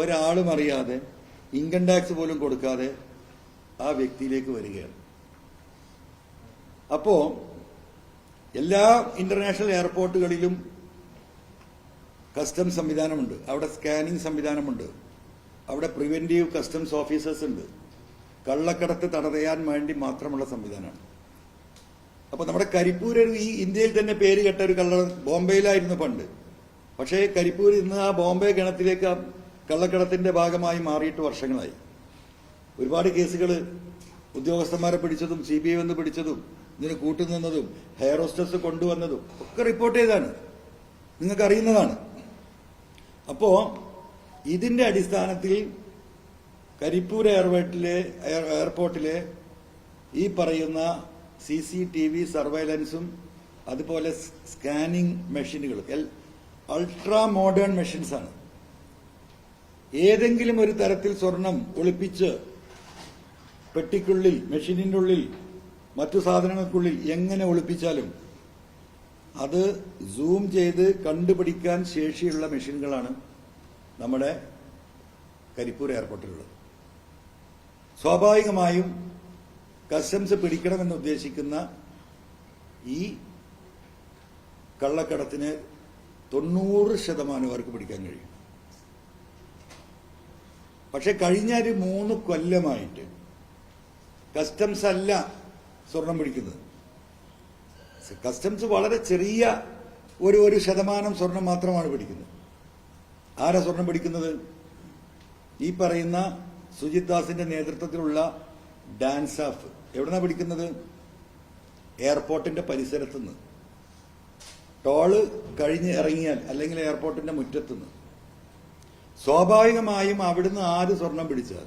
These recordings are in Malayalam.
ഒരാളും അറിയാതെ ഇൻകം ടാക്സ് പോലും കൊടുക്കാതെ ആ വ്യക്തിയിലേക്ക് വരികയാണ്. അപ്പോ എല്ലാ ഇന്റർനാഷണൽ എയർപോർട്ടുകളിലും കസ്റ്റംസ് സംവിധാനമുണ്ട്. അവിടെ സ്കാനിംഗ് സംവിധാനമുണ്ട്. അവിടെ പ്രിവെന്റീവ് കസ്റ്റംസ് ഓഫീസേഴ്സ് ഉണ്ട്. കള്ളക്കടത്ത് തടയാൻ വേണ്ടി മാത്രമുള്ള സംവിധാനമാണ്. അപ്പൊ നമ്മുടെ കരിപ്പൂർ ഈ ഇന്ത്യയിൽ തന്നെ പേര് കേട്ട ഒരു കള്ള ബോംബെയിലായിരുന്നു പണ്ട്. പക്ഷേ കരിപ്പൂർ ഇന്ന് ആ ബോംബെ ഗണത്തിലേക്ക് കള്ളക്കടത്തിന്റെ ഭാഗമായി മാറിയിട്ട് വർഷങ്ങളായി. ഒരുപാട് കേസുകൾ ഉദ്യോഗസ്ഥന്മാരെ പിടിച്ചതും സി ബി ഐ വന്ന് പിടിച്ചതും ഇതിന് കൂട്ടുനിന്നതും ഹെയർ ഹോസ്റ്റസ് കൊണ്ടുവന്നതും ഒക്കെ റിപ്പോർട്ട് ചെയ്താണ് നിങ്ങൾക്ക് അറിയുന്നതാണ്. അപ്പോ ഇതിന്റെ അടിസ്ഥാനത്തിൽ കരിപ്പൂർ എയർവേട്ടിലെ എയർപോർട്ടിലെ ഈ പറയുന്ന സി സി ടി വി സർവൈലൻസും അതുപോലെ സ്കാനിംഗ് മെഷീനുകൾ അൾട്രാ മോഡേൺ മെഷീൻസ് ആണ് ഏതെങ്കിലും ഒരു തരത്തിൽ സ്വർണം ഒളിപ്പിച്ച് പെട്ടിക്കുള്ളിൽ മെഷീനിന്റെ ഉള്ളിൽ മറ്റു സാധനങ്ങൾക്കുള്ളിൽ എങ്ങനെ ഒളിപ്പിച്ചാലും അത് സൂം ചെയ്ത് കണ്ടുപിടിക്കാൻ ശേഷിയുള്ള മെഷീനുകളാണ് നമ്മുടെ കരിപ്പൂർ എയർപോർട്ടിലുള്ളത്. സ്വാഭാവികമായും കസ്റ്റംസ് പിടിക്കണമെന്ന് ഉദ്ദേശിക്കുന്ന ഈ കള്ളക്കടത്തിന് തൊണ്ണൂറ് ശതമാനം അവർക്ക് പിടിക്കാൻ കഴിയും. പക്ഷെ കഴിഞ്ഞ ഒരു മൂന്ന് കൊല്ലമായിട്ട് കസ്റ്റംസ് അല്ല സ്വർണം പിടിക്കുന്നത്. കസ്റ്റംസ് വളരെ ചെറിയ ഒരു ഒരു ശതമാനം സ്വർണം മാത്രമാണ് പിടിക്കുന്നത്. ആരാ സ്വർണം പിടിക്കുന്നത്? ഈ പറയുന്ന സുജിത് ദാസിന്റെ നേതൃത്വത്തിലുള്ള ഡാൻസ് ഓഫ് എവിടെന്നാ പിടിക്കുന്നത്? എയർപോർട്ടിന്റെ പരിസരത്തുനിന്ന്. ടോൾ കഴിഞ്ഞ് ഇറങ്ങിയാൽ അല്ലെങ്കിൽ എയർപോർട്ടിന്റെ മുറ്റത്തുനിന്ന്. സ്വാഭാവികമായും അവിടുന്ന് ആര് സ്വർണം പിടിച്ചാൽ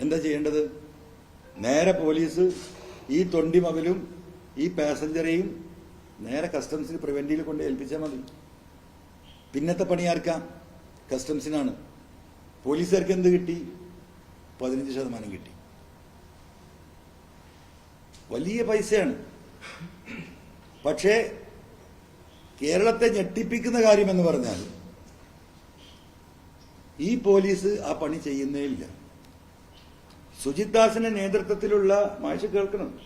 എന്താ ചെയ്യേണ്ടത്? നേരെ പോലീസ് ഈ തൊണ്ടി മകലും ഈ പാസഞ്ചറേയും നേരെ കസ്റ്റംസിൽ പ്രിവെന്റിയിൽ കൊണ്ട് ഏൽപ്പിച്ചാൽ മതി. പിന്നത്തെ പണി ആർക്കാ? കസ്റ്റംസിനാണ് പോലീസുകാർക്ക് എന്ത് കിട്ടി? പതിനഞ്ച് ശതമാനം കിട്ടി. വലിയ പൈസയാണ്. പക്ഷേ കേരളത്തെ ഞെട്ടിപ്പിക്കുന്ന കാര്യമെന്ന് പറഞ്ഞാൽ ഈ പോലീസ് ആ പണി ചെയ്യുന്നേ ഇല്ല. സുജിത് ദാസിന്റെ നേതൃത്വത്തിലുള്ള മാഷ് കേൾക്കണം.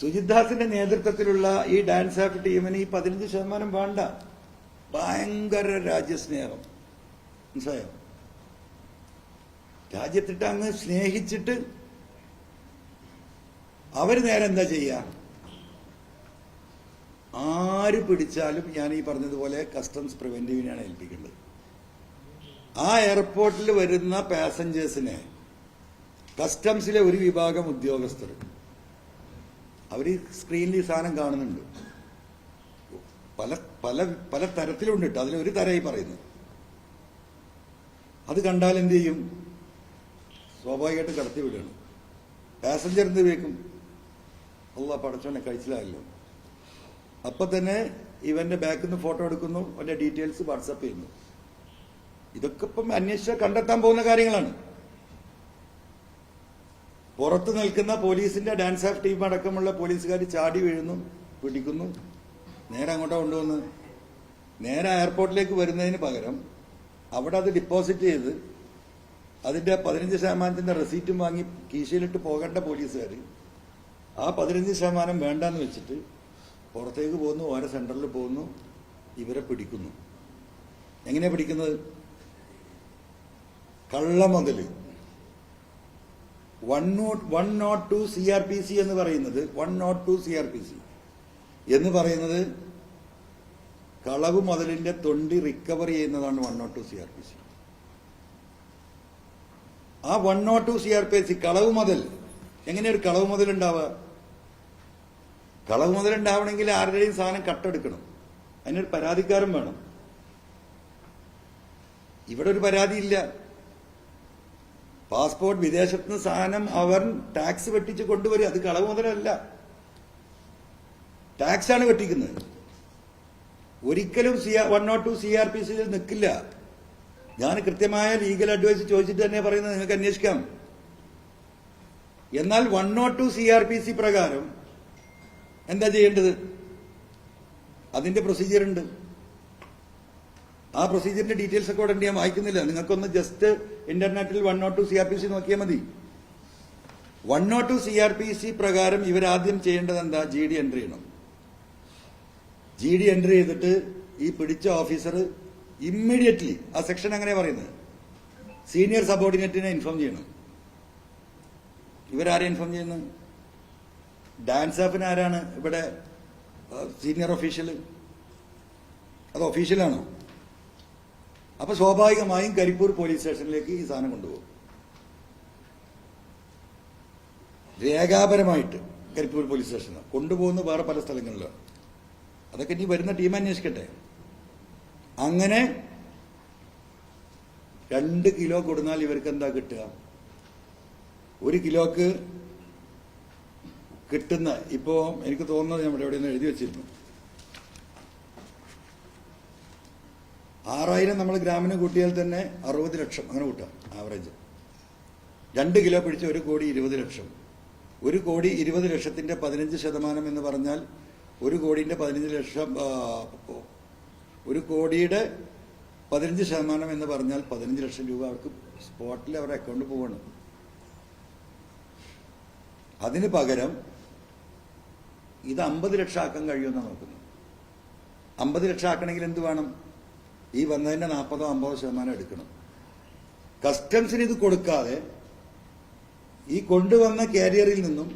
സുജിത് ദാസിന്റെ നേതൃത്വത്തിലുള്ള ഈ ഡാൻസ് ആക്ട് ടീമിന് ഈ പതിനഞ്ച് ശതമാനം വേണ്ട. ഭയങ്കര രാജ്യസ്നേഹം. മനസ്സിലായോ? രാജ്യത്തിട്ട് അങ്ങ് സ്നേഹിച്ചിട്ട് അവർ നേരെ എന്താ ചെയ്യുക ആര് പിടിച്ചാലും ഞാൻ ഈ പറഞ്ഞതുപോലെ കസ്റ്റംസ് പ്രിവെന്റീവിനെയാണ് ഏൽപ്പിക്കേണ്ടത്. ആ എയർപോർട്ടിൽ വരുന്ന പാസഞ്ചേഴ്സിനെ കസ്റ്റംസിലെ ഒരു വിഭാഗം ഉദ്യോഗസ്ഥർ. അവർ സ്ക്രീനിൽ ഈ സാധനം കാണുന്നുണ്ട്. പല പല പല തരത്തിലുണ്ട് കേട്ടോ അതിലൊരു തരമായി പറയുന്നു. അത് കണ്ടാൽ എന്ത് ചെയ്യും? സ്വാഭാവികമായിട്ട് കടത്തി വിടുകയാണ്. പാസഞ്ചർ എന്ത് വെക്കും? അല്ല പടച്ചോനെ കഴിച്ചിലായല്ലോ. അപ്പൊ തന്നെ ഇവന്റെ ബാക്കിൽ നിന്ന് ഫോട്ടോ എടുക്കുന്നു അവന്റെ ഡീറ്റെയിൽസ് വാട്സപ്പ് ചെയ്യുന്നു. ഇതൊക്കെ ഇപ്പം അന്വേഷിച്ചാൽ കണ്ടെത്താൻ പോകുന്ന കാര്യങ്ങളാണ്. പുറത്ത് നിൽക്കുന്ന പോലീസിന്റെ ഡാൻസ് ഓഫ് ടീം അടക്കമുള്ള പോലീസുകാർ ചാടി വീഴുന്നു പിടിക്കുന്നു. നേരെ അങ്ങോട്ടോ കൊണ്ടുവന്ന്. നേരെ എയർപോർട്ടിലേക്ക് വരുന്നതിന് പകരം അവിടെ അത് ഡിപ്പോസിറ്റ് ചെയ്ത് അതിന്റെ പതിനഞ്ച് ശതമാനത്തിന്റെ റെസീറ്റും വാങ്ങി കീശയിലിട്ട് പോകേണ്ട പോലീസുകാർ ആ പതിനഞ്ച് ശതമാനം വേണ്ടെന്ന് വെച്ചിട്ട് പുറത്തേക്ക് പോകുന്നു ഓരോ സെന്ററിൽ പോകുന്നു ഇവരെ പിടിക്കുന്നു. എങ്ങനെയാണ് പിടിക്കുന്നത്? കള്ള മുതൽ one nought one not to C R P C എന്ന് പറയുന്നത് one nought two C R P C എന്ന് പറയുന്നത് കളവ് മതിലിന്റെ തൊണ്ടി റിക്കവർ ചെയ്യുന്നതാണ് one nought two C R P C ആ one nought two C R P C കളവ് മതിൽ എങ്ങനെയൊരു കളവ് മുതൽ ഉണ്ടാവുക? കളവ് മുതൽ ഉണ്ടാവണമെങ്കിൽ ആരുടെയും സാധനം കട്ടെടുക്കണം. അതിനൊരു പരാതിക്കാരൻ വേണം. ഇവിടെ ഒരു പരാതിയില്ല പാസ്പോർട്ട് വിദേശത്ത് നിന്ന് സാധനം അവർ ടാക്സ് വെട്ടിച്ച് കൊണ്ടുവരും. അത് കളവ് മുതലല്ല. ആണ് വെട്ടിക്കുന്നത്. ഒരിക്കലും one nought two C R P സിയിൽ നിൽക്കില്ല. ഞാൻ കൃത്യമായ ലീഗൽ അഡ്വൈസ് ചോദിച്ചിട്ട് തന്നെ പറയുന്നത് നിങ്ങൾക്ക് അന്വേഷിക്കാം. എന്നാൽ one nought two C R P C പ്രകാരം എന്താ ചെയ്യേണ്ടത്? അതിന്റെ പ്രൊസീജിയർ ഉണ്ട്. ആ പ്രൊസീജിയറിന്റെ ഡീറ്റെയിൽസ് ഒക്കെ ഉടനെ ഞാൻ വായിക്കുന്നില്ല. നിങ്ങൾക്കൊന്ന് ജസ്റ്റ് ഇന്റർനെറ്റിൽ one nought two C R P C നോക്കിയാൽ മതി. One nought two C R P C പ്രകാരം ഇവരാദ്യം ചെയ്യേണ്ടത് എന്താ? ജി ഡി എൻട്രി ചെയ്യണം. ജി ഡി എൻട്രി ചെയ്തിട്ട് ഈ പിടിച്ച ഓഫീസർ ഇമ്മീഡിയറ്റ്ലി ആ സെക്ഷൻ അങ്ങനെ പറയുന്നത്. സീനിയർ സബോർഡിനേറ്റിനെ ഇൻഫോം ചെയ്യണം. ഇവരാരെ ഇൻഫോം ചെയ്യുന്നത് ഡാൻസ് ആഫിന് ആരാണ് ഇവിടെ സീനിയർ ഒഫീഷ്യൽ അത് ഒഫീഷ്യലാണോ അപ്പൊ സ്വാഭാവികമായും കരിപ്പൂർ പോലീസ് സ്റ്റേഷനിലേക്ക് ഈ സാധനം കൊണ്ടുപോകും. രേഖാപരമായിട്ട് കരിപ്പൂർ പോലീസ് സ്റ്റേഷനിൽ കൊണ്ടുപോകുന്ന വേറെ പല സ്ഥലങ്ങളിലാണ് അതൊക്കെ ഇനി വരുന്ന ടീം അന്വേഷിക്കട്ടെ. അങ്ങനെ രണ്ട് കിലോ കൊടുന്നാൽ ഇവർക്ക് എന്താ കിട്ടുക? ഒരു കിലോക്ക് കിട്ടുന്ന ഇപ്പോ എനിക്ക് തോന്നുന്നത് നമ്മുടെ ഇവിടെ നിന്ന് എഴുതി വെച്ചിരുന്നു. ആറായിരം നമ്മൾ ഗ്രാമിന് കൂട്ടിയാൽ തന്നെ അറുപത് ലക്ഷം അങ്ങനെ കൂട്ടാം ആവറേജ് രണ്ട് കിലോ പിടിച്ച ഒരു കോടി ഇരുപത് ലക്ഷം. ഒരു കോടി ഇരുപത് ലക്ഷത്തിന്റെ പതിനഞ്ച് ശതമാനം എന്ന് പറഞ്ഞാൽ ഒരു കോടിന്റെ പതിനഞ്ച് ലക്ഷം ഒരു കോടിയുടെ പതിനഞ്ച് ശതമാനം എന്ന് പറഞ്ഞാൽ പതിനഞ്ച് ലക്ഷം രൂപ അവർക്ക് സ്പോട്ടിൽ അവരുടെ അക്കൗണ്ട് പോവാണ് അതിന് പകരം ഇത് അമ്പത് ലക്ഷം ആക്കാൻ കഴിയുമെന്നാണ് നോക്കുന്നത്. അമ്പത് ലക്ഷം ആക്കണമെങ്കിൽ എന്ത് വേണം? ഈ വന്നതിന്റെ നാൽപ്പതോ അമ്പതോ ശതമാനം എടുക്കണം. കസ്റ്റംസിന് ഇത് കൊടുക്കാതെ ഈ കൊണ്ടുവന്ന കാരിയറിൽ നിന്നും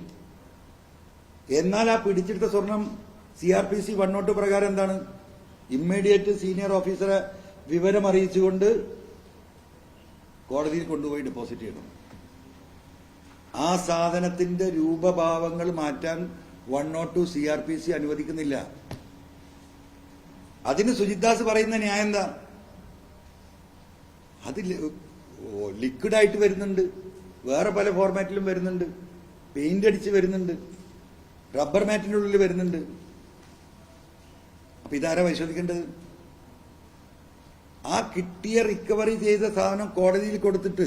എന്നാൽ ആ പിടിച്ചെടുത്ത സ്വർണം C R P C one nought പ്രകാരം എന്താണ്? ഇമ്മീഡിയറ്റ് സീനിയർ ഓഫീസറെ വിവരം അറിയിച്ചുകൊണ്ട് കോടതിയിൽ കൊണ്ടുപോയി ഡെപ്പോസിറ്റ് ചെയ്യണം ആ സാധനത്തിന്റെ രൂപഭാവങ്ങൾ മാറ്റാൻ one nought two C R P C അനുവദിക്കുന്നില്ല. അതിന് സുജിത്ദാസ് പറയുന്ന ന്യായം എന്താ? അത് ലിക്വിഡായിട്ട് വരുന്നുണ്ട്. വേറെ പല ഫോർമാറ്റിലും വരുന്നുണ്ട്. പെയിന്റ് അടിച്ച് വരുന്നുണ്ട്. റബ്ബർ മാറ്റിന്റെ ഉള്ളിൽ വരുന്നുണ്ട്. അപ്പൊ ഇതാരാ പരിശോധിക്കേണ്ടത്? ആ കിട്ടിയ റിക്കവറി ചെയ്ത സാധനം കോടതിയിൽ കൊടുത്തിട്ട്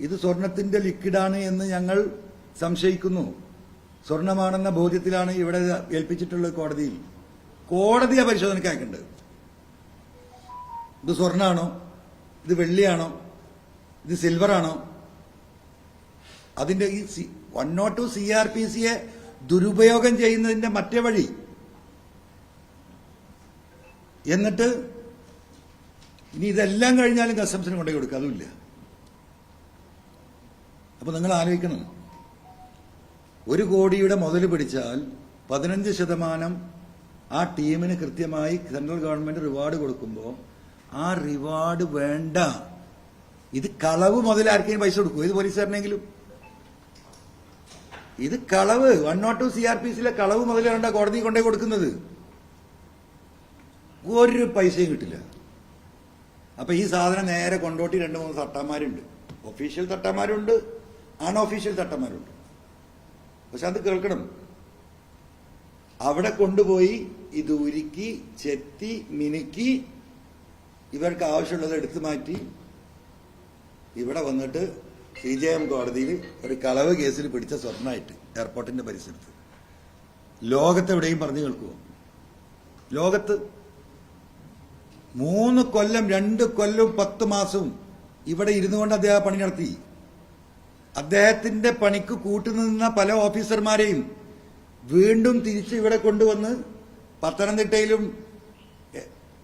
ഇത് സ്വർണത്തിന്റെ ലിക്വിഡാണ് എന്ന് ഞങ്ങൾ സംശയിക്കുന്നു. സ്വർണമാണെന്ന ബോധ്യത്തിലാണ് ഇവിടെ ഏൽപ്പിച്ചിട്ടുള്ളത് കോടതിയിൽ. കോടതിയാ അയക്കേണ്ടത് ഇത് സ്വർണാണോ? ഇത് വെള്ളിയാണോ? ഇത് സിൽവറാണോ? അതിന്റെ ഈ one nought two C R P സിയെ ദുരുപയോഗം ചെയ്യുന്നതിന്റെ മറ്റേ വഴി. എന്നിട്ട് ഇനി ഇതെല്ലാം കഴിഞ്ഞാലും കസ്റ്റംസിന് കൊണ്ടേ കൊടുക്കുക. അതുമില്ല. അപ്പൊ നിങ്ങൾ ആലോചിക്കണം. ഒരു കോടിയുടെ മുതൽ പിടിച്ചാൽ പതിനഞ്ച് ശതമാനം ആ ടീമിന് കൃത്യമായി സെൻട്രൽ ഗവൺമെന്റ് റിവാർഡ് കൊടുക്കുമ്പോൾ ആ റിവാർഡ് വേണ്ട. ഇത് കളവ് മുതൽ പൈസ കൊടുക്കും ഇത് പോലീസുകാരനെങ്കിലും? ഇത് കളവ്. One nought two C R P സിയിലെ കളവ് മുതലാണ് കോടതി കൊണ്ടേ കൊടുക്കുന്നത്. ഒരു പൈസയും കിട്ടില്ല. അപ്പൊ ഈ സാധനം നേരെ കൊണ്ടോട്ടി രണ്ട് മൂന്ന് തട്ടാന്മാരുണ്ട്. Official തട്ടാന്മാരുണ്ട് unofficial തട്ടാന്മാരുണ്ട്. പക്ഷെ അത് കേൾക്കണം. അവിടെ കൊണ്ടുപോയി ഇത് ഉരുക്കി ചെത്തി മിനുക്കി ഇവർക്ക് ആവശ്യമുള്ളത് എടുത്തു മാറ്റി. ഇവിടെ വന്നിട്ട് സി ജെ എം കോടതിയിൽ ഒരു കളവ് കേസിൽ പിടിച്ച സ്വർണമായിട്ട് എയർപോർട്ടിന്റെ പരിസരത്ത്. ലോകത്തെവിടെയും പറഞ്ഞു കേൾക്കുമോ ലോകത്ത് മൂന്ന് കൊല്ലം രണ്ട് കൊല്ലം പത്ത് മാസവും ഇവിടെ ഇരുന്നു കൊണ്ട് അദ്ദേഹം പണി നടത്തി. അദ്ദേഹത്തിന്റെ പണിക്ക് കൂട്ടുനിന്ന പല ഓഫീസർമാരെയും വീണ്ടും തിരിച്ച് ഇവിടെ കൊണ്ടുവന്ന് പത്തനംതിട്ടയിലും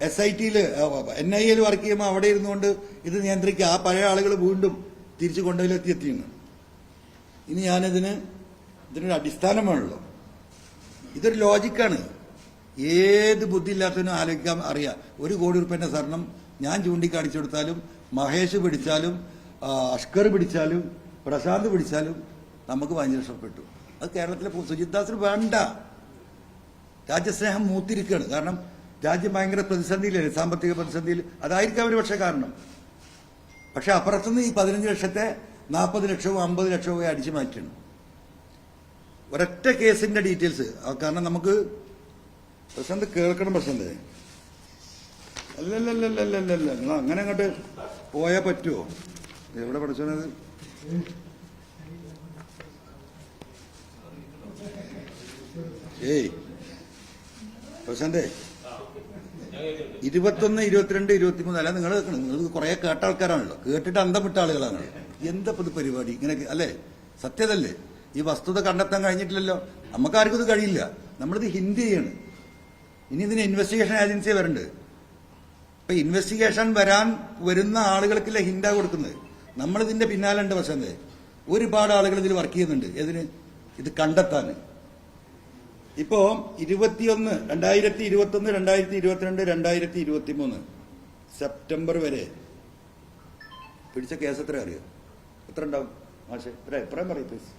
എസ് ഐ ടിയിൽ എൻ ഐ എയിൽ വർക്ക് ചെയ്യുമ്പോൾ അവിടെ ഇരുന്നുകൊണ്ട് ഇത് നിയന്ത്രിക്കുക. ആ പഴയ ആളുകൾ വീണ്ടും തിരിച്ചു കൊണ്ടുപോയി എത്തിയെന്ന് ഇനി ഞാനിതിന് ഇതിനൊരു അടിസ്ഥാനമാണല്ലോ ഇതൊരു ലോജിക്കാണ്. ഏത് ബുദ്ധിയില്ലാത്തവനും ആലോചിക്കാൻ അറിയാം. ഒരു കോടി റുപ്യന്റെ സ്വർണം ഞാൻ ചൂണ്ടിക്കാണിച്ചു കൊടുത്താലും മഹേഷ് പിടിച്ചാലും അഷ്കർ പിടിച്ചാലും പ്രശാന്ത് പിടിച്ചാലും നമുക്ക് ഉറുപ്പിക കിട്ടും അത് കേരളത്തിലെ സുജിത് ദാസിന് വേണ്ട. രാജ്യസ്നേഹം മൂത്തിരിക്കുകയാണ്. കാരണം രാജ്യം ഭയങ്കര പ്രതിസന്ധിയിലല്ലേ സാമ്പത്തിക പ്രതിസന്ധിയിൽ. അതായിരിക്കാം അവർ പക്ഷേ കാരണം. പക്ഷെ അപ്പുറത്തുനിന്ന് ഈ പതിനഞ്ച് ലക്ഷത്തെ നാൽപ്പത് ലക്ഷവും അമ്പത് ലക്ഷവും അടിച്ചു മാറ്റണം ഒരൊറ്റ കേസിന്റെ ഡീറ്റെയിൽസ്. കാരണം നമുക്ക് പ്രശ്നം കേൾക്കണം പ്രശ്നം അല്ലല്ലല്ലല്ലല്ലല്ല. നിങ്ങൾ അങ്ങനെ അങ്ങോട്ട് പോയാൽ പറ്റുമോ എവിടെ പഠിച്ചത് ഏയ്. പ്രശാന്തേ ഇരുപത്തൊന്ന് ഇരുപത്തിരണ്ട് ഇരുപത്തിമൂന്ന് അല്ല നിങ്ങൾ നിങ്ങൾ കുറെ കേട്ട ആൾക്കാരാണല്ലോ. കേട്ടിട്ട് അന്തം ആളുകളാണ്. എന്താ ഇപ്പൊ ഇത് പരിപാടി? ഇങ്ങനെ അല്ലേ? സത്യതല്ലേ? ഈ വസ്തുത കണ്ടെത്താൻ കഴിഞ്ഞിട്ടില്ലല്ലോ. നമുക്കാർക്കും ഇത് കഴിയില്ല. നമ്മളിത് ഹിന്ദി ചെയ്യാണ്. ഇനി ഇതിന് ഇൻവെസ്റ്റിഗേഷൻ ഏജൻസി വരണ്ട്. ഇപ്പൊ ഇൻവെസ്റ്റിഗേഷൻ വരാൻ വരുന്ന ആളുകൾക്കില്ല ഹിന്ദ കൊടുക്കുന്നത്? നമ്മളിതിന്റെ പിന്നാലെ ഉണ്ട് പക്ഷേ ഒരുപാട് ആളുകൾ ഇതിൽ വർക്ക് ചെയ്യുന്നുണ്ട്. ഇതിന് ഇത് കണ്ടെത്താൻ. ഇപ്പോ ഇരുപത്തിയൊന്ന് രണ്ടായിരത്തി ഇരുപത്തൊന്ന് രണ്ടായിരത്തി ഇരുപത്തിരണ്ട് രണ്ടായിരത്തി ഇരുപത്തി മൂന്ന് സെപ്റ്റംബർ വരെ. പിടിച്ച കേസ് എത്ര അറിയോ? എത്ര ഉണ്ടാവും? മാഷെ ഒരു അഭിപ്രായം പറയും പ്ലീസ്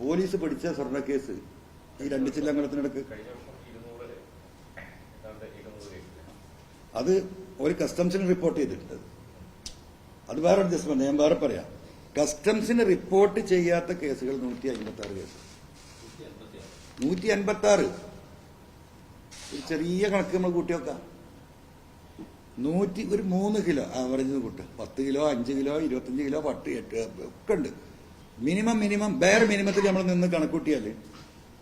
പോലീസ് പിടിച്ച സ്വർണ കേസ് ഈ രണ്ട് ചില്ലങ്ങളത്തിനിടക്ക് അത് ഒരു കസ്റ്റംസിന് റിപ്പോർട്ട് ചെയ്തിട്ടുണ്ട്. അത് വേറെ അഡ്ജസ്റ്റ്മെന്റ് ഞാൻ വേറെ പറയാം. കസ്റ്റംസിന് റിപ്പോർട്ട് ചെയ്യാത്ത കേസുകൾ നൂറ്റി അമ്പത്തി ആറ് കേസ്. നൂറ്റി അൻപത്തി ആറ് ഒരു ചെറിയ കണക്ക് നമ്മൾ കൂട്ടി വെക്കാം. നൂറ്റി ഒരു മൂന്ന് കിലോ ആവറേജ് കൂട്ടുക പത്ത് കിലോ അഞ്ച് കിലോ ഇരുപത്തഞ്ച് കിലോ പട്ട് എട്ട് ഒക്കെ ഉണ്ട്. മിനിമം മിനിമം ബെയർ മിനിമത്തിൽ നമ്മൾ നിന്ന് കണക്കൂട്ടിയാൽ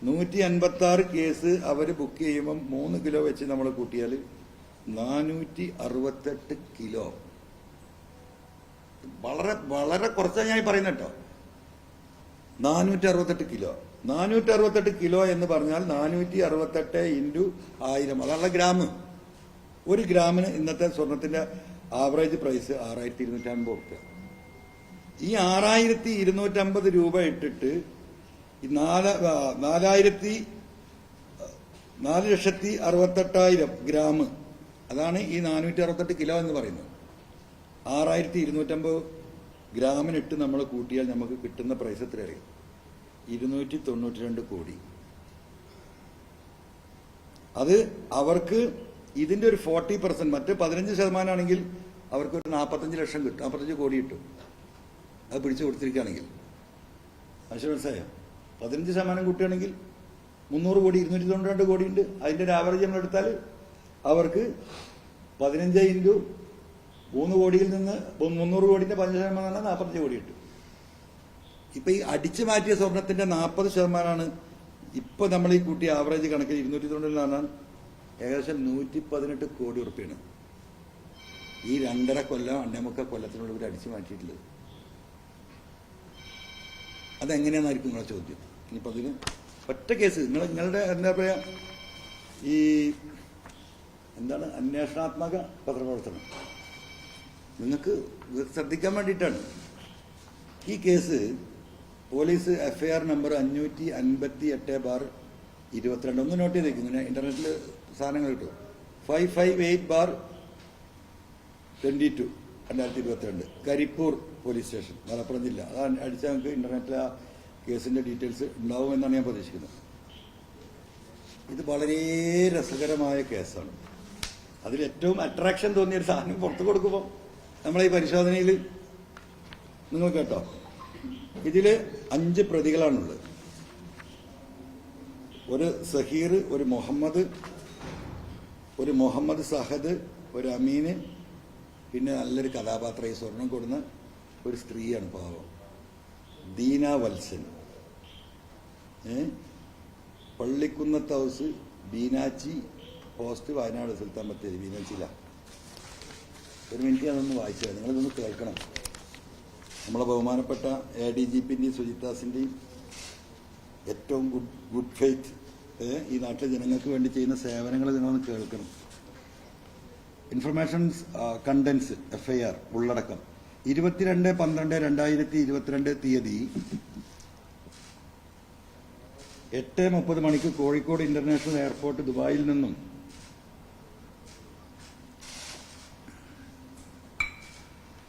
നൂറ്റി അൻപത്തി ആറ് കേസ് അവർ ബുക്ക് ചെയ്യുമ്പം മൂന്ന് കിലോ വെച്ച് നമ്മൾ കൂട്ടിയാൽ നാനൂറ്റി അറുപത്തെട്ട് കിലോ. വളരെ വളരെ കുറച്ചാണ് ഞാൻ പറയുന്നത് നാനൂറ്റി അറുപത്തെട്ട് കിലോ. നാനൂറ്റി അറുപത്തെട്ട് കിലോ എന്ന് പറഞ്ഞാൽ നാനൂറ്റി അറുപത്തെട്ട് ഇന്റു ആയിരം. അതാണ് ഗ്രാം. ഒരു ഗ്രാമിന് ഇന്നത്തെ സ്വർണത്തിന്റെ ആവറേജ് പ്രൈസ് ആറായിരത്തി ഇരുന്നൂറ്റമ്പത് റുപ്യ. ഈ ആറായിരത്തി ഇരുന്നൂറ്റമ്പത് രൂപ ഇട്ടിട്ട് നാല് നാലായിരത്തി നാല് ലക്ഷത്തി അറുപത്തെട്ടായിരം ഗ്രാം. അതാണ് ഈ നാനൂറ്റി അറുപത്തെട്ട് കിലോ എന്ന് പറയുന്നത്. ആറായിരത്തി ഇരുന്നൂറ്റമ്പത് ഗ്രാമിനിട്ട് നമ്മൾ കൂട്ടിയാൽ നമുക്ക് കിട്ടുന്ന പ്രൈസ് എത്ര അറിയും ഇരുന്നൂറ്റി തൊണ്ണൂറ്റി രണ്ട് കോടി. അത് അവർക്ക് ഇതിന്റെ ഒരു ഫോർട്ടി പെർസെന്റ് മറ്റ് പതിനഞ്ച് ശതമാനമാണെങ്കിൽ അവർക്ക് ഒരു നാൽപ്പത്തഞ്ച് ലക്ഷം കിട്ടും നാൽപ്പത്തഞ്ച് കോടി കിട്ടും. അത് പിടിച്ചു കൊടുത്തിരിക്കുകയാണെങ്കിൽ. മനുഷ്യ മനസ്സിലായോ പതിനഞ്ച് ശതമാനം കൂട്ടുകയാണെങ്കിൽ മുന്നൂറ് കോടി ഇരുന്നൂറ്റി തൊണ്ണൂറ്റി രണ്ട് കോടി ഉണ്ട്. അതിന്റെ ഒരു ആവറേജ് നമ്മൾ എടുത്താൽ അവർക്ക് പതിനഞ്ച് ഇന്റു മൂന്ന് കോടിയിൽ നിന്ന് മുന്നൂറ് കോടിന്റെ പതിനഞ്ച് ശതമാനം നാൽപ്പത്തഞ്ച് കോടി കിട്ടും. ഇപ്പൊ ഈ അടിച്ചു മാറ്റിയ സ്വർണത്തിന്റെ നാൽപ്പത് ശതമാനമാണ് ഇപ്പൊ നമ്മൾ ഈ കൂട്ടിയ ആവറേജ് കണക്കിൽ ഇരുന്നൂറ്റി തൊണ്ണൂറിലാണ് ഏകദേശം നൂറ്റി പതിനെട്ട് കോടി ഉറുപ്പിയാണ്. ഈ രണ്ടര കൊല്ലം അന്നേമുക്ക കൊല്ലത്തിനുള്ളിൽ ഇവർ അടിച്ചു മാറ്റിയിട്ടുള്ളത്. അതെങ്ങനെയാണെന്നായിരിക്കും നിങ്ങളെ ചോദ്യം? ഇനിയിപ്പോൾ അതിന് ഒറ്റ കേസ്. നിങ്ങൾ നിങ്ങളുടെ എന്താ പറയാ ഈ എന്താണ് അന്വേഷണാത്മക പത്രപ്രവർത്തനം? നിങ്ങൾക്ക് ശ്രദ്ധിക്കാൻ വേണ്ടിയിട്ടാണ്. ഈ case police F R number അഞ്ഞൂറ്റി അൻപത്തി എട്ട് ബാർ ഇരുപത്തിരണ്ട്. ഒന്ന് നോട്ട് ചെയ്തേക്കും ഇങ്ങനെ ഇന്റർനെറ്റിൽ സാധനങ്ങൾ കിട്ടും. Five five eight bar twenty two രണ്ടായിരത്തി ഇരുപത്തിരണ്ട്. കരിപ്പൂർ പോലീസ് സ്റ്റേഷൻ മലപ്പുറം ജില്ല. അത് അടിച്ചാൽ നമുക്ക് ഇന്റർനെറ്റിൽ ആ കേസിന്റെ ഡീറ്റെയിൽസ് ഉണ്ടാവുമെന്നാണ് ഞാൻ പ്രതീക്ഷിക്കുന്നത്. ഇത് വളരെ രസകരമായ കേസാണ്. അതിൽ ഏറ്റവും അട്രാക്ഷൻ തോന്നിയ ഒരു സാധനം പുറത്തു കൊടുക്കുമ്പോൾ നമ്മളെ ഈ പരിശോധനയിൽ നിങ്ങൾ കേട്ടോ. ഇതിൽ അഞ്ച് പ്രതികളാണുള്ളത്. ഒരു സഹീർ ഒരു മുഹമ്മദ് ഒരു മുഹമ്മദ് സഹദ് ഒരു അമീന് പിന്നെ നല്ലൊരു കഥാപാത്രം ഈ സ്വർണം കൊടുന്ന ഒരു സ്ത്രീയാണ് പാവം. ദീന വത്സൻ. പള്ളിക്കുന്നത്ത് ഹൗസ് ബീനാച്ചി പോസ്റ്റ് വയനാട് സുൽത്താൻ ബത്തേരി ബീനാച്ചിയില. ഒരു മിനിറ്റ് ഞാനൊന്ന് വായിച്ചത് നിങ്ങളിതൊന്ന് കേൾക്കണം. നമ്മളെ ബഹുമാനപ്പെട്ട എ ഡി ജി പിന്റെയും സുജിത്താസിന്റെയും ഏറ്റവും ഗുഡ് ഗുഡ് ഫെയ്ത്ത് ഈ നാട്ടിലെ ജനങ്ങൾക്ക് വേണ്ടി ചെയ്യുന്ന സേവനങ്ങൾ നിങ്ങളൊന്ന് കേൾക്കണം. Informations contents F I R ഉള്ളടക്കം. ഇരുപത്തിരണ്ട് പന്ത്രണ്ട് രണ്ടായിരത്തി ഇരുപത്തിരണ്ട് തീയതി എട്ട് മുപ്പത് മണിക്ക് കോഴിക്കോട് ഇന്റർനാഷണൽ എയർപോർട്ട് ദുബായിൽ നിന്നും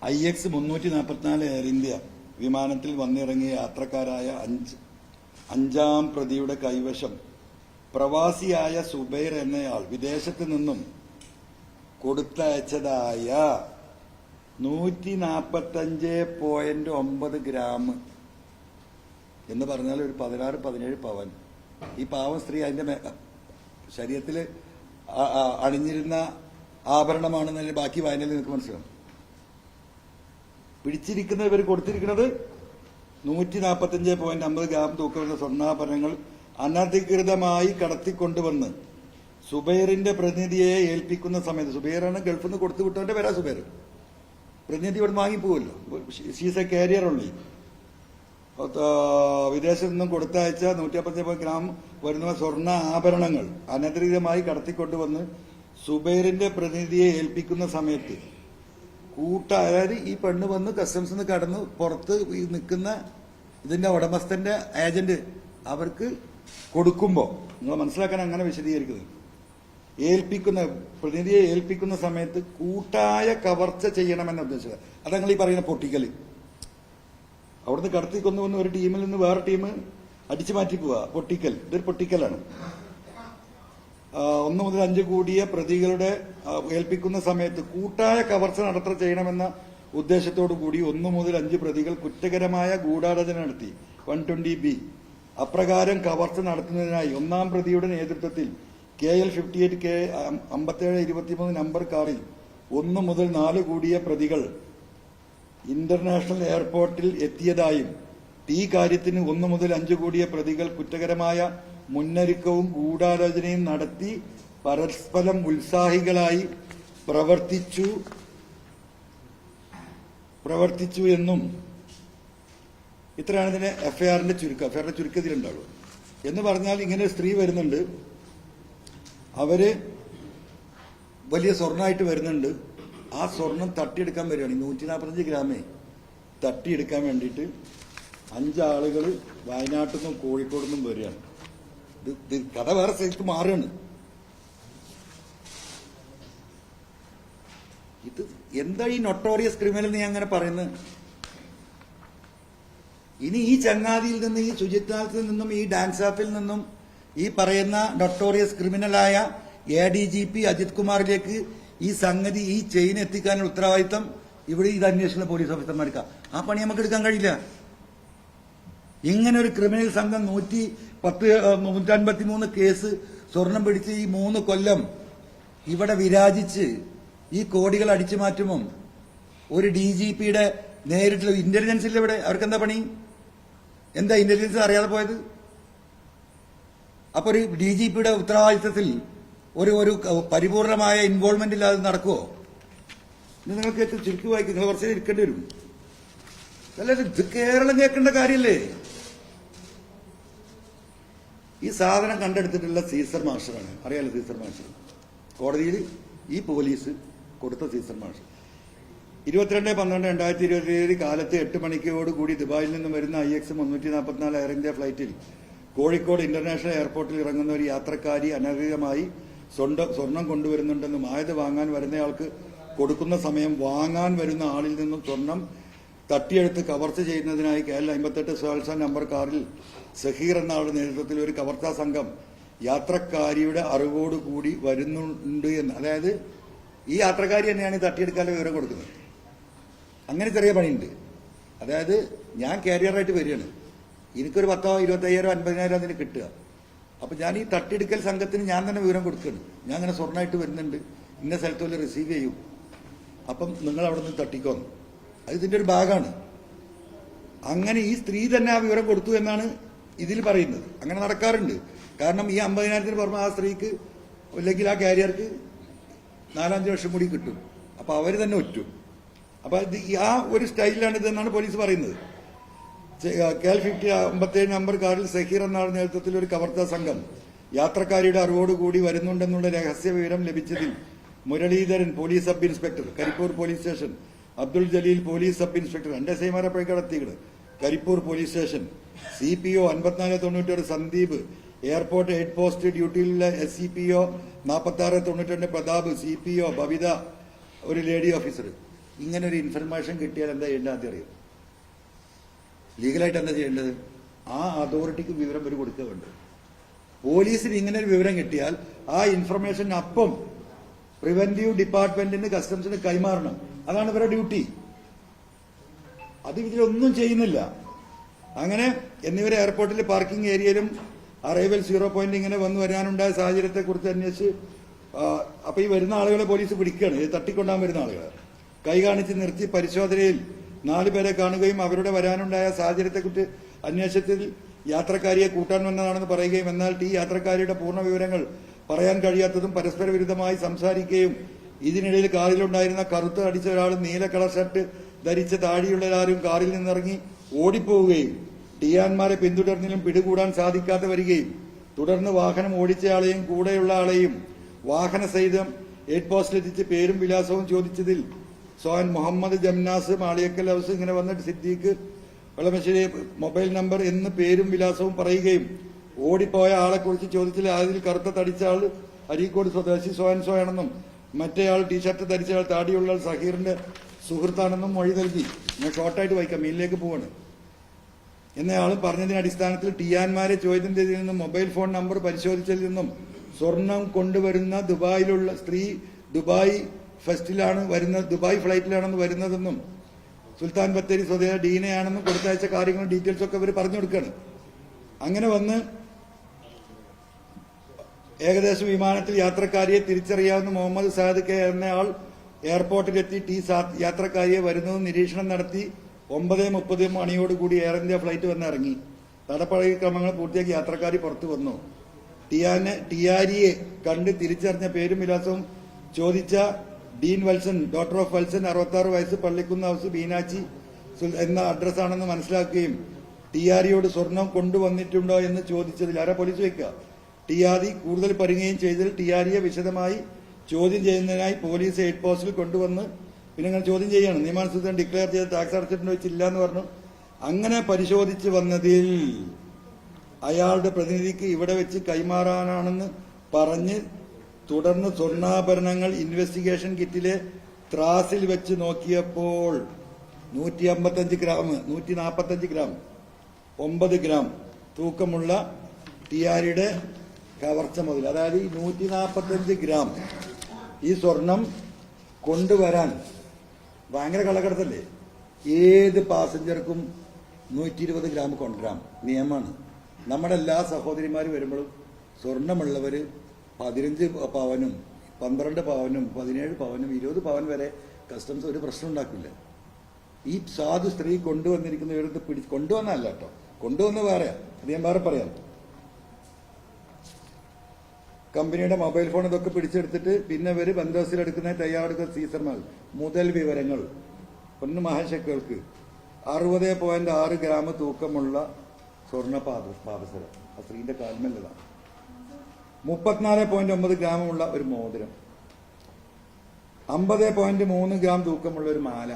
ഐ എക്സ് മുന്നൂറ്റി നാൽപ്പത്തിനാല് എയർ ഇന്ത്യ വിമാനത്തിൽ വന്നിറങ്ങിയ യാത്രക്കാരായ അഞ്ച് അഞ്ചാം പ്രതിയുടെ കൈവശം പ്രവാസിയായ സുബൈർ എന്നയാൾ വിദേശത്ത് നിന്നും കൊടുത്തയച്ചതായ നൂറ്റി നാൽപ്പത്തഞ്ച് പോയിന്റ് ഒമ്പത് ഗ്രാം എന്ന് പറഞ്ഞാൽ ഒരു പതിനാറ് പതിനേഴ് പവൻ. ഈ പാവം സ്ത്രീ അതിന്റെ ശരീരത്തിൽ അണിഞ്ഞിരുന്ന ആഭരണമാണെന്നതിന് ബാക്കി വായനയിൽ നിങ്ങൾക്ക് മനസ്സിലാവും. പിടിച്ചിരിക്കുന്ന ഇവർ കൊടുത്തിരിക്കുന്നത് നൂറ്റി നാൽപ്പത്തഞ്ച് പോയിന്റ് അമ്പത് ഗ്രാം തൂക്കമുള്ള സ്വർണാഭരണങ്ങൾ അനധികൃതമായി കടത്തിക്കൊണ്ടുവന്ന് സുബൈറിന്റെ പ്രതിനിധിയെ ഏൽപ്പിക്കുന്ന സമയത്ത് സുബൈറാണ് ഗൾഫിൽ നിന്ന് കൊടുത്തു വിട്ടവന്റെ പേരാ സുബൈർ. പ്രതിനിധി ഇവിടെ വാങ്ങിപ്പോവല്ലോ. ഷീസ് എ കാരിയർ ഉള്ളി വിദേശത്ത് നിന്നും കൊടുത്തയച്ച നൂറ്റിപ്പത്തഞ്ച് ഗ്രാം വരുന്ന സ്വർണ ആഭരണങ്ങൾ അനധികൃതമായി കടത്തിക്കൊണ്ടുവന്ന് സുബൈറിന്റെ പ്രതിനിധിയെ ഏൽപ്പിക്കുന്ന സമയത്ത് കൂട്ട ഈ പെണ്ണ് വന്ന് കസ്റ്റംസിൽ നിന്ന് കടന്ന് പുറത്ത് ഈ നിൽക്കുന്ന ഇതിന്റെ ഉടമസ്ഥന്റെ ഏജന്റ് അവർക്ക് കൊടുക്കുമ്പോൾ നിങ്ങൾ മനസ്സിലാക്കാൻ അങ്ങനെ വിശദീകരിക്കുന്നത്. ഏൽപ്പിക്കുന്ന പ്രതിനിധിയെ ഏൽപ്പിക്കുന്ന സമയത്ത് കൂട്ടായ കവർച്ച ചെയ്യണമെന്ന ഉദ്ദേശിച്ചത്. അതങ്ങൾ ഈ പറയുന്ന പൊട്ടിക്കൽ അവിടുന്ന് കടത്തി കൊണ്ടുവന്ന് ഒരു ടീമിൽ നിന്ന് വേറെ ടീം അടിച്ചു മാറ്റി പോവുക പൊട്ടിക്കൽ. ഇതൊരു പൊട്ടിക്കലാണ്. ഒന്ന് മുതൽ അഞ്ച് കൂടിയ പ്രതികളുടെ ഏൽപ്പിക്കുന്ന സമയത്ത് കൂട്ടായ കവർച്ച നടത്ത ചെയ്യണമെന്ന ഉദ്ദേശത്തോടു കൂടി ഒന്നു മുതൽ അഞ്ച് പ്രതികൾ കുറ്റകരമായ ഗൂഢാലോചന നടത്തി. വൺ ട്വന്റി ബി അപ്രകാരം കവർച്ച നടത്തുന്നതിനായി ഒന്നാം പ്രതിയുടെ നേതൃത്വത്തിൽ K L fifty eight K അമ്പത്തേഴ് ഇരുപത്തിമൂന്ന് നമ്പർ കാറിൽ ഒന്ന് മുതൽ നാല് കൂടിയ പ്രതികൾ ഇന്റർനാഷണൽ എയർപോർട്ടിൽ എത്തിയതായും ഈ കാര്യത്തിന് ഒന്ന് മുതൽ അഞ്ച് കൂടിയ പ്രതികൾ കുറ്റകരമായ മുന്നൊരുക്കവും ഗൂഢാലോചനയും നടത്തി പരസ്പരം ഉത്സാഹികളായി പ്രവർത്തിച്ചു. പ്രവർത്തിച്ചു എന്നും ഇത്രയാണ് ഇതിന് എഫ്ഐആറിന്റെ ചുരുക്കം. എഫ്ഐആറിന്റെ ചുരുക്കം ഇതിലുണ്ടാവുക എന്ന് പറഞ്ഞാൽ ഇങ്ങനെ സ്ത്രീ വരുന്നുണ്ട്. അവർ വലിയ സ്വർണമായിട്ട് വരുന്നുണ്ട്. ആ സ്വർണം തട്ടിയെടുക്കാൻ വരികയാണ്. നൂറ്റി നാൽപ്പത്തഞ്ച് ഗ്രാമേ തട്ടിയെടുക്കാൻ വേണ്ടിയിട്ട് അഞ്ചാളുകൾ വയനാട്ടിൽ നിന്നും കോഴിക്കോട് നിന്നും വരികയാണ്. കഥ വേറെ സ്ഥലത്ത് മാറുകയാണ്. ഇത് എന്താ ഈ നൊട്ടോറിയസ് ക്രിമിനൽ നീ അങ്ങനെ പറയുന്നത്? ഇനി ഈ ചങ്ങാതിയിൽ നിന്നും ഈ ശുചിത്വത്തിൽ നിന്നും ഈ ഡാൻസ് ആപ്പിൽ നിന്നും ഈ പറയുന്ന notorious ക്രിമിനലായ A D G P Ajith കുമാറിലേക്ക് ഈ സംഗതി ഈ ചെയിൻ എത്തിക്കാനുള്ള ഉത്തരവാദിത്തം ഇവിടെ ഇത് അന്വേഷിക്കുന്ന പോലീസ് ഓഫീസർമാർക്ക് ആ പണി നമുക്ക് എടുക്കാൻ കഴിയില്ല. ഇങ്ങനെ ഒരു ക്രിമിനൽ സംഘം നൂറ്റി പത്ത് നൂറ്റൻപത്തി മൂന്ന് കേസ് സ്വർണം പിടിച്ച് ഈ മൂന്ന് കൊല്ലം ഇവിടെ വിരാജിച്ച് ഈ കോടികൾ അടിച്ചു മാറ്റുമ്പം ഒരു ഡി ജി പിയുടെ നേരിട്ടുള്ള ഇന്റലിജൻസ് ഇല്ല ഇവിടെ അവർക്ക് എന്താ പണി? എന്താ ഇന്റലിജൻസ് അറിയാതെ പോയത്? അപ്പൊ ഒരു ഡി ജി പിയുടെ ഉത്തരവാദിത്തത്തിൽ ഒരു ഒരു പരിപൂർണമായ ഇൻവോൾവ്മെന്റ് ഇല്ലാതെ നടക്കുമോ നിങ്ങൾക്ക് ഏറ്റവും ചുരുക്കി വായിക്കും നിങ്ങൾ കുറച്ചേ ഇരിക്കേണ്ടി വരും. അല്ല കേരളം കേൾക്കേണ്ട കാര്യമല്ലേ ഈ സാധനം കണ്ടെടുത്തിട്ടുള്ള സീസർ മാഷറാണ്. അറിയാലോ സീസർ മാഷർ കോടതിയിൽ ഈ പോലീസ് കൊടുത്ത സീസർ മാഷർ ഇരുപത്തിരണ്ട് പന്ത്രണ്ട് രണ്ടായിരത്തി ഇരുപത്തി ഏഴ് കാലത്ത് എട്ട് മണിക്കോട് കൂടി ദുബായിൽ നിന്നും വരുന്ന ഐ എക്സ് മുന്നൂറ്റി നാൽപ്പത്തിനാല് എയർ ഇന്ത്യ ഫ്ലൈറ്റിൽ കോഴിക്കോട് ഇന്റർനാഷണൽ എയർപോർട്ടിൽ ഇറങ്ങുന്ന ഒരു യാത്രക്കാരി അനധികൃതമായി സ്വന്തം സ്വർണം കൊണ്ടുവരുന്നുണ്ടെന്നും ആയത് വാങ്ങാൻ വരുന്നയാൾക്ക് കൊടുക്കുന്ന സമയം വാങ്ങാൻ വരുന്ന ആളിൽ നിന്നും സ്വർണം തട്ടിയെടുത്ത് കവർച്ച ചെയ്യുന്നതിനായി കേരള അമ്പത്തെട്ട് സ്വാൽസ നമ്പർ കാറിൽ സഹീർ എന്ന ആളുടെ നേതൃത്വത്തിൽ ഒരു കവർച്ചാ സംഘം യാത്രക്കാരിയുടെ അറിവോടുകൂടി വരുന്നുണ്ട് എന്ന്. അതായത് ഈ യാത്രക്കാരി തന്നെയാണ് തട്ടിയെടുക്കാനുള്ള വിവരം കൊടുക്കുന്നത്. അങ്ങനെ ചെറിയ പണിയുണ്ട്. അതായത് ഞാൻ കാരിയറായിട്ട് വരികയാണ്. എനിക്കൊരു പത്തോ ഇരുപത്തയ്യായിരം അൻപതിനായിരം അതിന് കിട്ടുക. അപ്പം ഞാൻ ഈ തട്ടിയെടുക്കൽ സംഘത്തിന് ഞാൻ തന്നെ വിവരം കൊടുക്കുകയാണ്. ഞാൻ അങ്ങനെ സ്വർണമായിട്ട് വരുന്നുണ്ട്. ഇന്ന സ്ഥലത്ത് വല്ല റിസീവ് ചെയ്യും. അപ്പം നിങ്ങൾ അവിടെ നിന്ന് തട്ടിക്കോന്ന്. അത് ഇതിന്റെ ഒരു ഭാഗമാണ്. അങ്ങനെ ഈ സ്ത്രീ തന്നെ ആ വിവരം കൊടുത്തു എന്നാണ് ഇതിൽ പറയുന്നത്. അങ്ങനെ നടക്കാറുണ്ട്. കാരണം ഈ അമ്പതിനായിരത്തിന് പുറമെ ആ സ്ത്രീക്ക് അല്ലെങ്കിൽ ആ കാരിയർക്ക് നാലഞ്ച് വർഷം കൂടി കിട്ടും. അപ്പൊ അവർ തന്നെ ഒറ്റും. അപ്പൊ ഇത് ആ ഒരു സ്റ്റൈലിലാണ് ഇതെന്നാണ് പോലീസ് പറയുന്നത്. കെ എൽ ഫിഫ്റ്റി അമ്പത്തേഴ് നമ്പർ കാറിൽ സഹീർ എന്നാണ് നേതൃത്വത്തിൽ ഒരു കവർച്ചാ സംഘം. യാത്രക്കാരിയുടെ അറിവോടുകൂടി വരുന്നുണ്ടെന്നുള്ള രഹസ്യ വിവരം ലഭിച്ചതിൽ Muraleedharan police sub inspector Karipur police station Abdul Jaleel police sub inspector എന്റെ സൈമാരെ പോയി കടത്തിയത് Karipur police station. C P O അൻപത്തിനാല് തൊണ്ണൂറ്റൊരു സന്ദീപ് എയർപോർട്ട് ഹെഡ് പോസ്റ്റ് ഡ്യൂട്ടിയിലുള്ള എസ് സി പി ഒ നാൽപ്പത്തി ആറ് തൊണ്ണൂറ്റിരണ്ട് Prathap C P O Babitha ഒരു ലേഡി ഓഫീസർ. ഇങ്ങനെ ഒരു ഇൻഫർമേഷൻ കിട്ടിയാൽ എന്താ ചെയ്യേണ്ടത് ആദ്യം അറിയും? ലീഗലായിട്ട് എന്താ ചെയ്യേണ്ടത്? ആ അതോറിറ്റിക്ക് വിവരം ഒരു കൊടുക്കുക വേണ്ടത് പോലീസിന് ഇങ്ങനെ ഒരു വിവരം കിട്ടിയാൽ ആ ഇൻഫർമേഷൻ അപ്പം പ്രിവെന്റീവ് ഡിപ്പാർട്ട്മെന്റിന് കസ്റ്റംസിന് കൈമാറണം. അതാണ് ഇവരുടെ ഡ്യൂട്ടി അത് ഇതിലൊന്നും ചെയ്യുന്നില്ല. അങ്ങനെ എന്നിവരെ എയർപോർട്ടിൽ പാർക്കിംഗ് ഏരിയയിലും അറൈവൽ സീറോ പോയിന്റ് ഇങ്ങനെ വന്നു വരാനുണ്ടായ സാഹചര്യത്തെ കുറിച്ച് അന്വേഷിച്ച് അപ്പോൾ അപ്പൊ ഈ വരുന്ന ആളുകളെ പോലീസ് പിടിക്കുകയാണ് ഇത് തട്ടിക്കൊണ്ടാൻ വരുന്ന ആളുകളെ. കൈ കാണിച്ച് നിർത്തി പരിശോധനയിൽ നാലു പേരെ കാണുകയും അവരുടെ വരാനുണ്ടായ സാഹചര്യത്തെക്കുറിച്ച് അന്വേഷണത്തിൽ യാത്രക്കാരിയെ കൂട്ടാൻ വന്നതാണെന്ന് പറയുകയും എന്നാൽ ഈ യാത്രക്കാരിയുടെ പൂർണ വിവരങ്ങൾ പറയാൻ കഴിയാത്തതും പരസ്പര വിരുദ്ധമായി സംസാരിക്കുകയും ഇതിനിടയിൽ കാറിലുണ്ടായിരുന്ന കറുത്ത് അടിച്ച ഒരാൾ നീല കളർ ഷർട്ട് ധരിച്ച താടിയുള്ള ഒരാളും കാറിൽ നിന്നിറങ്ങി ഓടിപ്പോവുകയും ടിയാന്മാരെ പിന്തുടർന്നിലും പിടികൂടാൻ സാധിക്കാതെ വരികയും തുടർന്ന് വാഹനം ഓടിച്ചയാളെയും കൂടെയുള്ള ആളെയും വാഹന സഹിതം എയ്ഡ് പോസ്റ്റിലെത്തിച്ച് പേരും വിലാസവും ചോദിച്ചതിൽ സോൻ മുഹമ്മദ് ജംനാസ് മാളിയക്കൽ ഹൗസ് ഇങ്ങനെ വന്നിട്ട് സിദ്ദീഖ് വളമശ്ശേരി മൊബൈൽ നമ്പർ എന്ന് പേരും വിലാസവും പറയുകയും ഓടിപ്പോയ ആളെ ആളെക്കുറിച്ച് ചോദിച്ചിൽ അതിൽ കറുത്ത തടിച്ച ആൾ അരീക്കോട് സ്വദേശി സോൻ സോയാണെന്നും മറ്റേയാൾ ടീഷർട്ട് ധരിച്ച ആൾ താടിയുള്ള സഹീറിന്റെ സുഹൃത്താണെന്നും മൊഴി നൽകി. ഞാൻ ഷോർട്ടായിട്ട് വായിക്കാം. മീനിലേക്ക് പോവാണ്. എന്നയാൾ പറഞ്ഞതിന്റെ അടിസ്ഥാനത്തിൽ ടിയാൻമാരെ ചോദ്യം ചെയ്തതിൽ നിന്നും മൊബൈൽ ഫോൺ നമ്പർ പരിശോധിച്ചതിൽ നിന്നും സ്വർണം കൊണ്ടുവരുന്ന ദുബായിലുള്ള സ്ത്രീ ദുബായ് ഫെസ്റ്റിലാണ് വരുന്നത് ദുബായ് ഫ്ലൈറ്റിലാണെന്ന് വരുന്നതെന്നും സുൽത്താൻ ബത്തേരി സ്വദേശ ഡീനയാണെന്നും കൊടുത്തയച്ച കാര്യങ്ങളും ഡീറ്റെയിൽസ് ഒക്കെ ഇവർ പറഞ്ഞു കൊടുക്കുകയാണ് അങ്ങനെ വന്ന് ഏകദേശം വിമാനത്തിൽ യാത്രക്കാരിയെ തിരിച്ചറിയാവുന്ന മുഹമ്മദ് സാദ് കെ എന്നയാൾ എയർപോർട്ടിലെത്തി ടി യാത്രക്കാരിയെ വരുന്നതും നിരീക്ഷണം നടത്തി ഒമ്പത് മുപ്പത് മണിയോടുകൂടി എയർ ഇന്ത്യ ഫ്ലൈറ്റ് വന്ന് ഇറങ്ങി തടപ്പഴകി ക്രമങ്ങൾ പൂർത്തിയാക്കി യാത്രക്കാർ പുറത്തു വന്നു. ടിയാനെ ടിയാരിയെ കണ്ട് തിരിച്ചറിഞ്ഞ പേരും വിലാസവും ചോദിച്ച ഡീൻ വത്സൻ ഡോക്ടർ ഓഫ് വത്സൻ അറുപത്താറ് വയസ്സ് പള്ളിക്കുന്ന് ഹൗസ് ബീനാച്ചി എന്ന അഡ്രസ്സാണെന്ന് മനസ്സിലാക്കുകയും ടിയാരിയോട് സ്വർണം കൊണ്ടുവന്നിട്ടുണ്ടോ എന്ന് ചോദിച്ചതിൽ ആരാ പോലീസ് വയ്ക്കുക? ടിയാരി കൂടുതൽ പറയുകയും ചെയ്തതിൽ ടിയാരിയെ വിശദമായി ചോദ്യം ചെയ്യുന്നതിനായി പോലീസ് ഹെഡ് പോസ്റ്റിൽ കൊണ്ടുവന്ന് പിന്നെ നിങ്ങൾ ചോദ്യം ചെയ്യാണ്. നിയമാനുസൃതം ഡിക്ലെയർ ചെയ്ത് ടാക്സ് അടച്ചിട്ടുണ്ടോ വെച്ചില്ല എന്ന് പറഞ്ഞു. അങ്ങനെ പരിശോധിച്ച് വന്നതിൽ അയാളുടെ പ്രതിനിധിക്ക് ഇവിടെ വെച്ച് കൈമാറാനാണെന്ന് പറഞ്ഞ് തുടർന്ന് സ്വർണാഭരണങ്ങൾ ഇൻവെസ്റ്റിഗേഷൻ കിറ്റിലെ ത്രാസിൽ വെച്ച് നോക്കിയപ്പോൾ നൂറ്റി അമ്പത്തഞ്ച് ഗ്രാം നൂറ്റി നാൽപ്പത്തഞ്ച് ഗ്രാം ഒമ്പത് ഗ്രാം തൂക്കമുള്ള ടിയാരിയുടെ കവർച്ച മുതൽ അതായത് ഈ നൂറ്റി നാൽപ്പത്തഞ്ച് ഗ്രാം ഈ സ്വർണം കൊണ്ടുവരാൻ ഭയങ്കര കള്ളക്കടത്തല്ലേ? ഏത് പാസഞ്ചർക്കും നൂറ്റി ഇരുപത് ഗ്രാം കൊണ്ടുവരാം. നിയമമാണ്. നമ്മുടെ എല്ലാ സഹോദരിമാരും വരുമ്പോഴും സ്വർണമുള്ളവർ പതിനഞ്ച് പവനും പന്ത്രണ്ട് പവനും പതിനേഴ് പവനും ഇരുപത് പവൻ വരെ കസ്റ്റംസ് ഒരു പ്രശ്നം ഉണ്ടാക്കില്ല. ഈ സാധു സ്ത്രീ കൊണ്ടുവന്നിരിക്കുന്ന ഇവിടുത്തെ പിടി കൊണ്ടുവന്നല്ല കേട്ടോ. കൊണ്ടുവന്ന് വേറെ അത് ഞാൻ വേറെ പറയാം. കമ്പനിയുടെ മൊബൈൽ ഫോൺ ഇതൊക്കെ പിടിച്ചെടുത്തിട്ട് പിന്നെ ഇവർ ബന്ധോസിലെടുക്കുന്ന തയ്യാറെടുക്കുന്ന സീസർമാർ. മുതൽ വിവരങ്ങൾ. ഒന്ന് മഹാശക്തികൾക്ക് അറുപത് പോയിന്റ് ആറ് ഗ്രാം തൂക്കമുള്ള സ്വർണ പാദ പാദസരം. ആ സ്ത്രീന്റെ കാൽമല്ലതാണ്. മുപ്പത്തിനാല് പോയിന്റ് ഒമ്പത് ഗ്രാമുള്ള ഒരു മോതിരം. അമ്പത് പോയിന്റ് മൂന്ന് ഗ്രാം തൂക്കമുള്ള ഒരു മാല.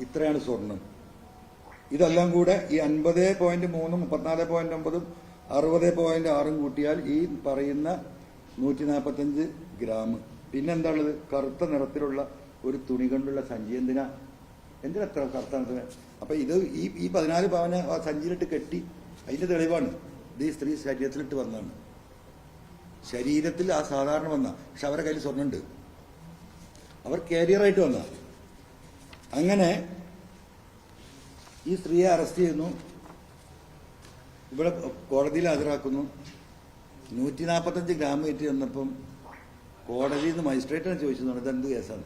ഇത്രയാണ് സ്വർണം ഇതെല്ലാം കൂടെ ഈ അൻപത് പോയിന്റ് മൂന്നും മുപ്പത്തിനാല് പോയിന്റ് ഒമ്പതും അറുപത് പോയിന്റ് ആറും കൂട്ടിയാൽ ഈ പറയുന്ന നൂറ്റി നാൽപ്പത്തഞ്ച് ഗ്രാം. പിന്നെന്താ ഉള്ളത് കറുത്ത നിറത്തിലുള്ള ഒരു തുണി കൊണ്ടുള്ള സഞ്ചി എന്തിനാ? എന്തിനാ എത്ര കറുത്ത നിറത്തിന് അപ്പൊ ഇത് ഈ ഈ പതിനാല് പവന് ആ സഞ്ചിയിലിട്ട് കെട്ടി അതിന്റെ തെളിവാണ്. ഇത് ഈ സ്ത്രീ ശരീരത്തിലിട്ട് വന്നതാണ്. ശരീരത്തിൽ ആ സാധാരണ വന്ന. പക്ഷെ അവരുടെ കയ്യിൽ സ്വർണുണ്ട് അവർ കാരിയറായിട്ട് വന്ന അങ്ങനെ ഈ സ്ത്രീയെ അറസ്റ്റ് ചെയ്യുന്നു. ഇവിടെ കോടതിയിൽ ഹാജരാക്കുന്നു. നൂറ്റി നാൽപ്പത്തഞ്ച് ഗ്രാം വെയിറ്റ് ചെന്നപ്പം കോടതിയിൽ നിന്ന് മജിസ്ട്രേറ്റാണ് ചോദിച്ചത് ഇതെന്ത് കേസാണ്?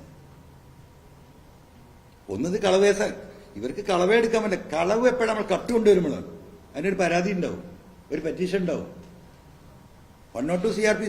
ഒന്നത് കളവേസ ഇവർക്ക് കളവേ എടുക്കാൻ പറ്റില്ല. കളവ് എപ്പോഴും നമ്മൾ കട്ട് കൊണ്ടുവരുമ്പോഴാണ് അതിനൊരു പരാതി ഉണ്ടാവും. ഒരു പെറ്റീഷൻ ഉണ്ടാവും. One nought two C R P